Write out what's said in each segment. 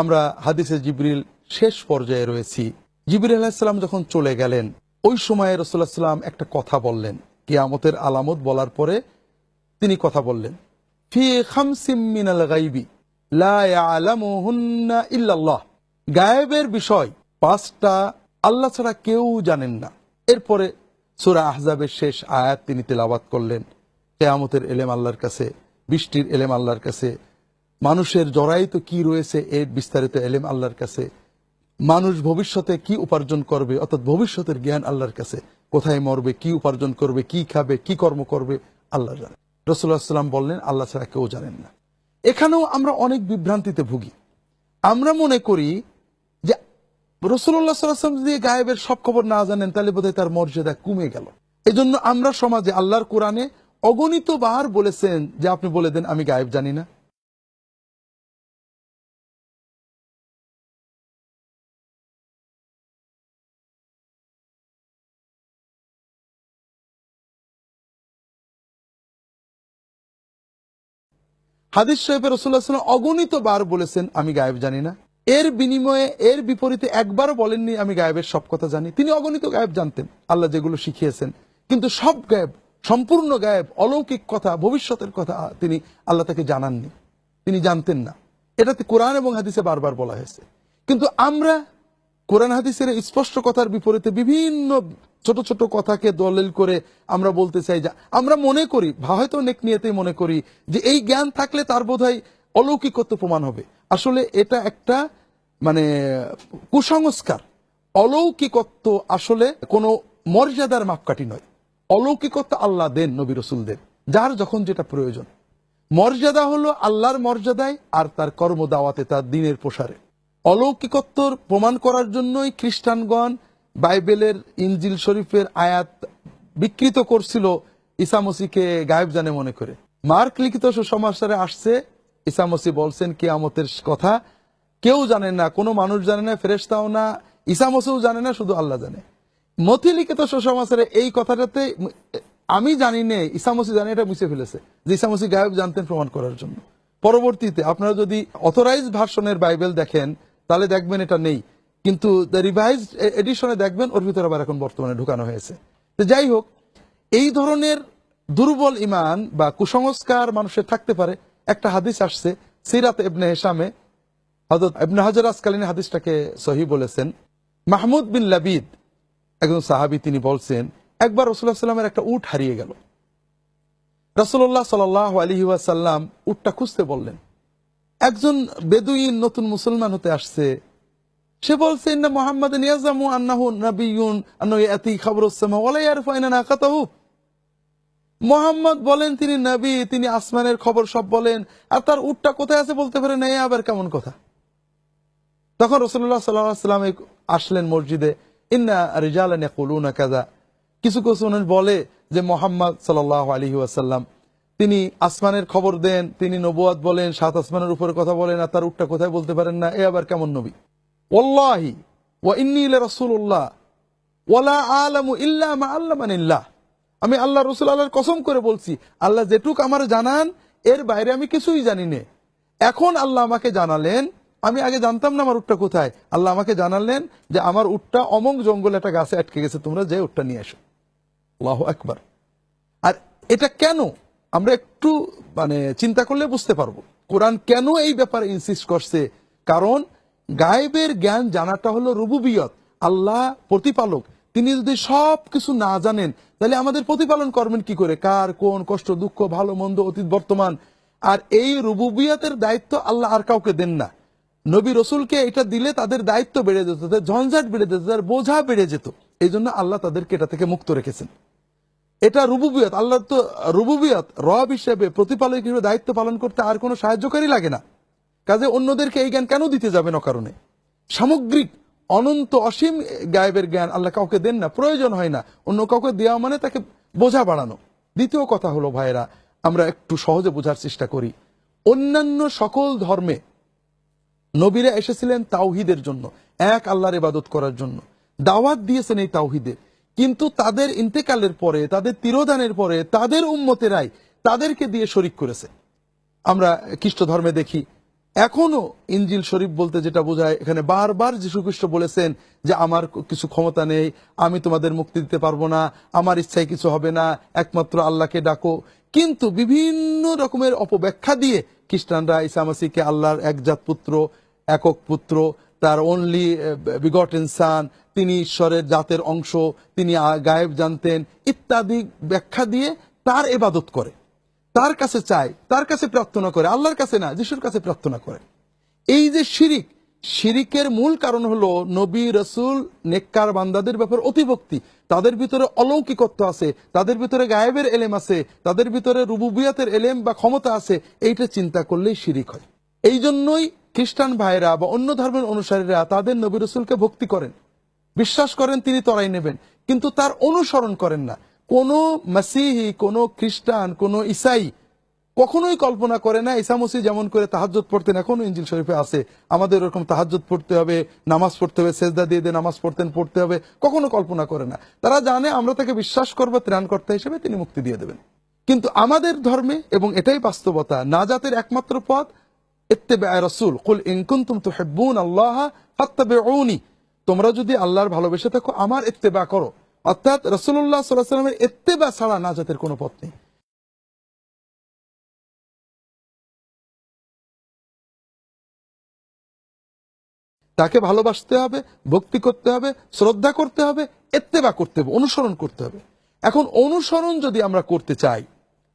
আমরা হাদিসে জিবরিল শেষ পর্যায়ে রয়েছি। জিবরিল আলাহিসাল্লাম যখন চলে গেলেন, ওই সময়ে রসুল্লাহ সাল্লাম একটা কথা বললেন। কিয়ামতের আলামত বলার পরে তিনি কথা বললেন, ফি মিনাল গাইবি ইল্লাল্লাহ। গায়েবের বিষয় পাঁচটা আল্লাহ ছাড়া কেউ জানেন না। এরপরে সূরা আহজাবের শেষ আয়াত তিনি তেলাওয়াত করলেন। কেয়ামতের এলেম আল্লাহর কাছে, বৃষ্টির এলেম আল্লাহর কাছে মানুষের জড়াইত কি রয়েছে এর বিস্তারিত এলেম আল্লাহর কাছে? মানুষ ভবিষ্যতে কি উপার্জন করবে? অর্থাৎ ভবিষ্যতের জ্ঞান আল্লাহর কাছে। কোথায় মরবে, কি উপার্জন করবে, কি খাবে, কি কর্ম করবে, আল্লাহ জানে। রসুল্লাহ সাল্লাম বললেন, আল্লাহ ছাড়া কেউ জানেন না। এখানেও আমরা অনেক বিভ্রান্তিতে ভুগি। আমরা মনে করি যে রসুল্লাহ সাল্লাম যদি গায়েবের সব খবর না জানেন, তাহলে বোধহয় তার মর্যাদা কমে গেল। এজন্য আমরা সমাজে, আল্লাহর কোরআনে অগণিত বার বলেছেন যে, আপনি বলে দেন, আমি গায়েব জানি না। হাদিস সাহেবের রসুল্লাহাম অগণিত বার বলেছেন, আমি গায়েব জানি না। এর বিনিময়ে, এর বিপরীতে একবারও বলেননি, আমি গায়েবের সব কথা জানি। তিনি অগণিত গায়েব জানতেন, আল্লাহ যেগুলো শিখিয়েছেন। কিন্তু সব গায়েব, সম্পূর্ণ গায়েব, অলৌকিক কথা, ভবিষ্যতের কথা তিনি আল্লাহ তাকে জানাননি। তিনি জানতেন না। এটাতে কোরআন এবং হাদিসে বারবার বলা হয়েছে। কিন্তু আমরা কোরআন হাদিসের স্পষ্ট কথার বিপরীতে বিভিন্ন ছোট ছোট কথাকে দলিল করে আমরা বলতে চাই যে আমরা মনে করি হয়তো নেক নিয়েতেই মনে করি, যে এই জ্ঞান থাকলে তার বোধহয় অলৌকিকত্ব প্রমাণ হবে। আসলে এটা একটা মানে কুসংস্কার। অলৌকিকত্ব আসলে কোনো মর্যাদার মাপকাঠি নয়। অলৌকিকত্ব আল্লাহ দেন, নবী রসুলদের যার যখন যেটা প্রয়োজন। মর্যাদা হলো আল্লাহর মর্যাদায় আর তার কর্ম দাওয়াতে তার দিনের প্রসারে। অলৌকিকত্বর প্রমাণ করার জন্যই খ্রিস্টানগণ বাইবেলের ইনজিল শরীফের আয়াত বিকৃত করছিল ইসামসিকে গায়েব জানে মনে করে। মার্ক লিখিত সুসমাচারে আসছে ইসামসি বলছেন, কিয়ামতের কথা কেউ জানে না, কোনো মানুষ জানে না ফেরেস্তাও না ইসামসিও জানে না, শুধু আল্লাহ জানে। মতি লিখিত সুসমাচারে এই কথাটাতে আমি জানি নে ইসামসি জানে, এটা মুছে ফেলেছে, যে ইসামসি গায়েব জানতেন প্রমাণ করার জন্য। পরবর্তীতে আপনারা যদি অথরাইজ ভার্সনের বাইবেল দেখেন, তাহলে দেখবেন এটা নেই। কিন্তু রিভাইজ এডিশনে দেখবেন ওর ভিতরে আবার এখন বর্তমানে ঢুকানো হয়েছে। তো যাই হোক, এই ধরনের দুর্বল ইমান বা কুসংস্কার মানুষের থাকতে পারে। একটা হাদিস আসছে, সিরাত এবনে হেসামে হজরত এবনে হাজার আসকালীন হাদিসটাকে সহি বলেছেন। মাহমুদ বিন লাবিদ, একজন সাহাবি, তিনি বলছেন, একবার রসুল্লাহ সাল্লামের একটা উট হারিয়ে গেল। রসুল্লাহ সাল আলহি ওয়াসাল্লাম উটটা খুঁজতে বললেন। একজন বেদুইন নতুন মুসলমান হতে আসছে সে বলছে, ইন্না মোহাম্মদ নিয়াজামু আন্নাহু নবিয়ুন আন্নাহু ইয়াতি খাবরুসসামা ওয়ালা ইয়ারফু আইনা নাকাতাহু। মোহাম্মদ বলেন, তিনি নবী, তিনি আসমানের খবর সব বলেন। আর তার উটটা কোথায় আছে বলতে পারে না আবার কেমন কথা? তখন রসুল্লাহ সাল্লাহ সাল্লাম আসলেন মসজিদে, ইন্না রিজালান ইয়াকুলুনা কাযা। কিছু কিছু বলে যে, মোহাম্মদ সাল্লাহ আলী ওয়াসাল্লাম, তিনি আসমানের খবর দেন, তিনি নবুয়াদ বলেন, সাত আসমানের উপরে কথা বলেন, আর তার উটটা কোথায় বলতে পারেন না, এ আবার কেমন নবী? ওল্লাহি ওয়া ইন্নি রসুল্লাহ ওয়ালা আলামু ইল্লা মা আল্লামানিল্লাহ। আমি আল্লাহ রসুল আল্লাহর কসম করে বলছি, আল্লাহ যেটুক আমার জানান, এর বাইরে আমি কিছুই জানি নে। এখন আল্লাহ আমাকে জানালেন, আমি আগে জানতাম না আমার উটটা কোথায়। আল্লাহ আমাকে জানালেন যে আমার উটটা অমং জঙ্গল একটা গাছে আটকে গেছে, তোমরা যে উটটা নিয়ে আসো আল্লাহ একবার আর এটা কেন? আমরা একটু মানে চিন্তা করলে বুঝতে পারব। কোরআন কেন এই ব্যাপারে ইনসিস্ট করছে? কারণ গায়েবের জ্ঞান জানাটা হলো রুবুবিয়ত, আল্লাহ প্রতিপালক। তিনি যদি সব কিছু না জানেন, তাহলে আমাদের প্রতিপালন করবেন কি করে? কার, কোন, কষ্ট, দুঃখ, ভালো, মন্দ, অতীত, বর্তমান? আর এই রুবুবিয়তের দায়িত্ব আল্লাহ আর কাউকে দেন না। নবী রসুলকে এটা দিলে তাদের দায়িত্ব বেড়ে যেত, তাদের ঝঞ্ঝাট বেড়ে যেত, তাদের বোঝা বেড়ে যেত। এই জন্য আল্লাহ তাদেরকে এটা থেকে মুক্ত রেখেছেন। এটা রুবুবিয়ত, আল্লাহ তো রুবুবিয়ত, রব হিসেবে প্রতিপালক হিসেবে দায়িত্ব পালন করতে আর কোনো সাহায্যকারী লাগে না। কাজে অন্যদেরকে এই জ্ঞান কেন দিতে যাবেন অকারণে সামগ্রিক, অনন্ত, অসীম গায়েবের জ্ঞান আল্লাহ কাউকে দেন না, প্রয়োজন হয় না। অন্য কাউকে দেওয়া মানে তাকে বোঝা বাড়ানো। দ্বিতীয় কথা হলো ভাইরা আমরা একটু সহজে বোঝার চেষ্টা করি। অন্যান্য সকল ধর্মে নবীরা এসেছিলেন তাওহিদের জন্য, এক আল্লাহর ইবাদত করার জন্য। দাওয়াত দিয়েছেন এই তাওহিদের কিন্তু তাদের ইন্তেকালের পরে, তাদের তিরোধানের পরে, তাদের উম্মতেরাই তাদেরকে দিয়ে শরিক করেছে। আমরা খ্রিস্ট ধর্মে দেখি এখনও ইঞ্জিল শরীফ বলতে যেটা বোঝায়, এখানে বারবার যীশু খ্রিস্ট বলেছেন যে আমার কিছু ক্ষমতা নেই, আমি তোমাদের মুক্তি দিতে পারব না, আমার ইচ্ছায় কিছু হবে না, একমাত্র আল্লাহকে ডাকো। কিন্তু বিভিন্ন রকমের অপব্যাখ্যা দিয়ে খ্রিস্টানরা ইসামাসিকে আল্লাহর একজাত পুত্র, একক পুত্র, তার অনলি বিগট ইনসান, তিনি ঈশ্বরের জাতের অংশ, তিনি গায়েব জানতেন, ইত্যাদি ব্যাখ্যা দিয়ে তার এবাদত করে। তার কাছে চায়, তার কাছে প্রার্থনা করে, আল্লাহর কাছে না, যিশুর কাছে প্রার্থনা করে। এই যে শিরিক, শিরিকের মূল কারণ হলো নবী, রসুল, নেককার বান্দাদের ব্যাপার অতিভক্তি। তাদের ভিতরে অলৌকিকত্ব আছে, তাদের ভিতরে গায়েবের এলেম আছে, তাদের ভিতরে রুবুবিয়াতের এলেম বা ক্ষমতা আছে, এইটা চিন্তা করলেই শিরিক হয়। এই জন্যই খ্রিস্টান ভাইরা বা অন্য ধর্মের অনুসারীরা তাদের নবী, রসুলকে ভক্তি করেন। বিশ্বাস করেন তিনি তরাই নেবেন, কিন্তু তার অনুসরণ করেন না। কোন মাসিহি, কোন খ্রিস্টান, কোন ইসাই কখনোই কল্পনা করে না ইসা মসি যেমন করে তাহাজ্জুদ পড়তেন এখনও ইঞ্জিল শরীফে আছে। আমাদের ওরকম তাহাজ্জুদ পড়তে হবে, নামাজ পড়তে হবে, সেজদা দিয়ে দিয়ে নামাজ পড়তেন, পড়তে হবে, কখনো কল্পনা করে না। তারা জানে আমরা তাকে বিশ্বাস করব, ত্রাণকর্তা হিসেবে তিনি মুক্তি দিয়ে দেবেন। কিন্তু আমাদের ধর্মে, এবং এটাই বাস্তবতা নাজাতের একমাত্র পথ ইত্তেবা রসুল, কুল ইনকুন্তুম তুহিব্বুন আল্লাহ ফাত্তাবিউনি। তোমরা যদি আল্লাহর ভালোবেসে থাকো, আমার ইত্তেবা করো। অর্থাৎ রসুল্লাহ সাল্লাহ সাল্লামের ইত্তেবা ছাড়া নাজাতের কোনো পথ নেই। তাকে ভালোবাসতে হবে, ভক্তি করতে হবে, শ্রদ্ধা করতে হবে এত্তেবা করতে হবে, অনুসরণ করতে হবে। এখন অনুসরণ যদি আমরা করতে চাই,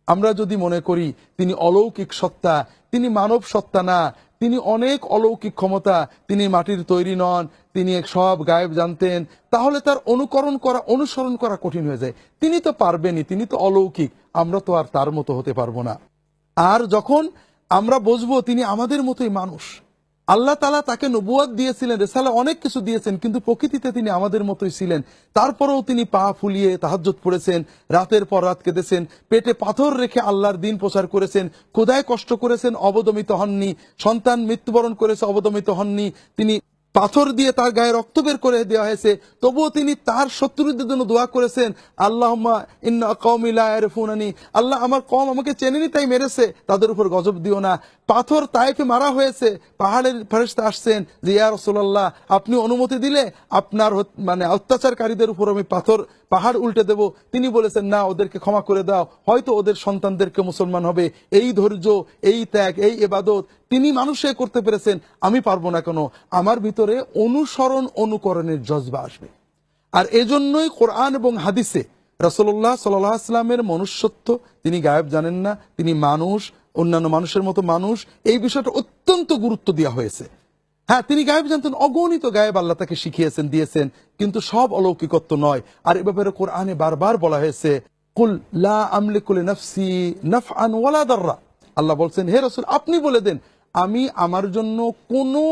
আমরা যদি মনে করি তিনি অলৌকিক সত্তা তিনি মানব সত্তা না। তিনি অনেক অলৌকিক ক্ষমতা। তিনি মাটির তৈরি নন। তিনি সব গায়েব জানতেন। তাহলে তার অনুকরণ করা, অনুসরণ করা কঠিন হয়ে যায়। তিনি তো পারবেনই, তিনি তো অলৌকিক। আমরা তো আর তার মতো হতে পারব না। আর যখন আমরা বুঝব তিনি আমাদের মতোই মানুষ আল্লাহ তালা তাকে নবুয়াদ দিয়েছিলেন, রেসালা অনেক কিছু দিয়েছেন, কিন্তু প্রকৃতিতে তিনি আমাদের মতোই ছিলেন। তারপরেও তিনি পা ফুলিয়ে তাহাজত পড়েছেন, রাতের পর রাত কেঁদেছেন, পেটে পাথর রেখে আল্লাহর দিন প্রচার করেছেন খোদায় কষ্ট করেছেন, অবদমিত হননি, সন্তান মৃত্যুবরণ করেছে, অবদমিত হননি, তিনি পাথর দিয়ে তার গায়ে রক্ত বের করে দেওয়া হয়েছে। তবুও তিনি তার শত্রুদের জন্য দোয়া করেছেন আল্লাহ ইন্নানি আল্লাহ আমার কম আমাকে চেনেনি, তাই মেরেছে। তাদের উপর গজব দিও না। পাথর তাইফে মারা হয়েছে। পাহাড়ের ফেরেস্তা আসছেন যে, ইয়া রসোল্লাহ আপনি অনুমতি দিলে আপনার মানে অত্যাচারকারীদের উপর আমি পাথর, পাহাড় উল্টে দেব। তিনি বলেছেন, না, ওদেরকে ক্ষমা করে দাও। হয়তো ওদের সন্তানদেরকে মুসলমান হবে। এই ধৈর্য, এই ত্যাগ, এই এবাদত তিনি মানুষে করতে পেরেছেন, আমি পারব না কেন? আমার ভিতরে অনুসরণ, অনুকরণের জজবা আসবে। আর এজন্যই কোরআন এবং হাদিসে রসল্লাহ সাল্লামের মনুষ্যত্ব, তিনি গায়েব জানেন না, তিনি মানুষ, অন্যান্য মানুষের মতো মানুষ, এই বিষয়টা অত্যন্ত গুরুত্ব দেওয়া হয়েছে। হ্যাঁ তিনি গায়েব জানতেন, অগণিত গায়েব আল্লাহ তাকে শিখিয়েছেন, দিয়েছেন, কিন্তু সব অলৌকিকত্ব নয়। আর এ ব্যাপারে কোরআনে বারবার বলা হয়েছে, কুল লা আমলিকুল নফসি নাফআন ওয়ালা দাররা। আল্লাহ বলছেন, হে রসুল, আপনি বলে দেন আমি আমার জন্য কোনো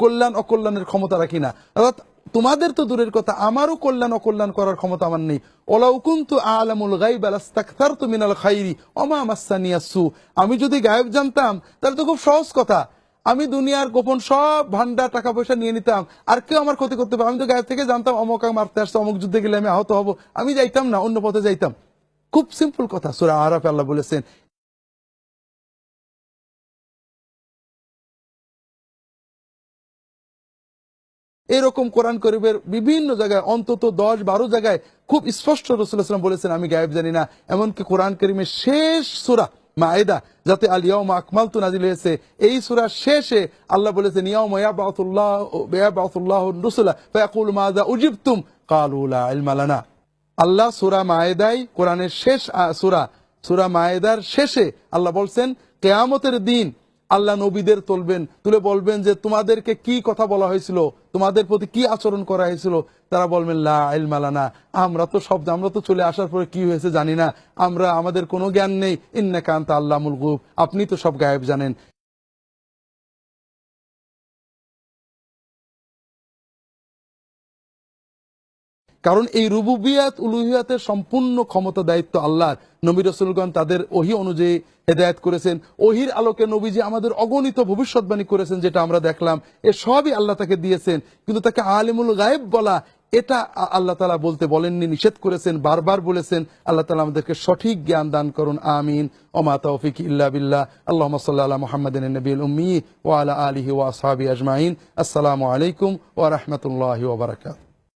কল্যাণ, অকল্যাণের ক্ষমতা রাখি না। অর্থাৎ তোমাদের তো দূরের কথা, আমারও কল্যাণ, অকল্যাণ করার ক্ষমতা আমার নেই। ওলাউ কুনতু আলামুল গাইব আলাস্তাকতারতু মিনাল খাইরি ওমা মাসানিয়া সু আমি যদি গায়েব জানতাম, তাহলে তো খুব সহজ কথা। আমি দুনিয়ার গোপন সব ভান্ডার টাকা পয়সা নিয়ে নিতাম, আর কেউ আমার ক্ষতি করতে পারে আমি তো গায়েব থেকে জানতাম, অমক মারতে আসছে, অমুক যুদ্ধে গেলে আমি আহত হব। আমি যাইতাম না, অন্য পথে যাইতাম। খুব সিম্পল কথা, সুরা আরাফে আল্লাহ বলেছেন এরকম কোরআন করিবের বিভিন্ন জায়গায়, অন্তত দশ বারো জায়গায় খুব স্পষ্ট রসুল্লাহাম বলেছেন, আমি গায়েব জানি না। এমনকি কোরআন করিমের শেষ সুরা, মায়েদা, যাতে আল ইয়াউমা আকমাল তু নাজিল হয়েছে, এই সুরার শেষে আল্লাহ বলেছেন, ইয়াউমা ইয়াবাউতুল্লাহ ইয়াবাউতুল্লাহ রসুলা ফায়াকুল মাযা উজিবতুম ক্বালু লা ইলমা আল্লাহ সুরা মায়েদাই কোরআনের শেষ সুরা সুরা মায়েদার শেষে আল্লাহ বলছেন, কেয়ামতের দিন আল্লাহ নবীদের তুলবেন, তুলে বলবেন যে তোমাদেরকে কি কথা বলা হয়েছিল, তোমাদের প্রতি কি আচরণ করা হয়েছিল? তারা বলবেন, লা ইলমালানা আমরা তো সব আমরা তো চলে আসার পরে কি হয়েছে জানি না। আমরা আমাদের কোনো জ্ঞান নেই। ইন্নাকান্ত আল্লাহ গুব আপনি তো সব গায়েব জানেন। কারণ এই রুবুবিয়াত, উলুহিয়াতের সম্পূর্ণ ক্ষমতা, দায়িত্ব আল্লাহর। নবী রসুলগণ তাদের ওহি অনুযায়ী হেদায়ত করেছেন। ওহির আলোকে নবীজি আমাদের অগণিত ভবিষ্যৎবাণী করেছেন, যেটা আমরা দেখলাম। এ সবই আল্লাহ তাকে দিয়েছেন, কিন্তু তাকে আলিমুল গায়েব বলা, এটা আল্লাহ তালা বলতে বলেননি, নিষেধ করেছেন, বারবার বলেছেন। আল্লাহ তালা আমাদেরকে সঠিক জ্ঞান দান করুন, আমিন। ওমা তৌফিক ইল্লা বিল্লাহ। আল্লাহ সাল্লাহ মোহাম্মদিন নবীল উম্মি ওয়ালা আলিহি ওয়া সাহাবি আজমাইন। আসসালামু আলাইকুম ওয়া রাহমাতুল্লাহি ওয়া বারাকাতুহু।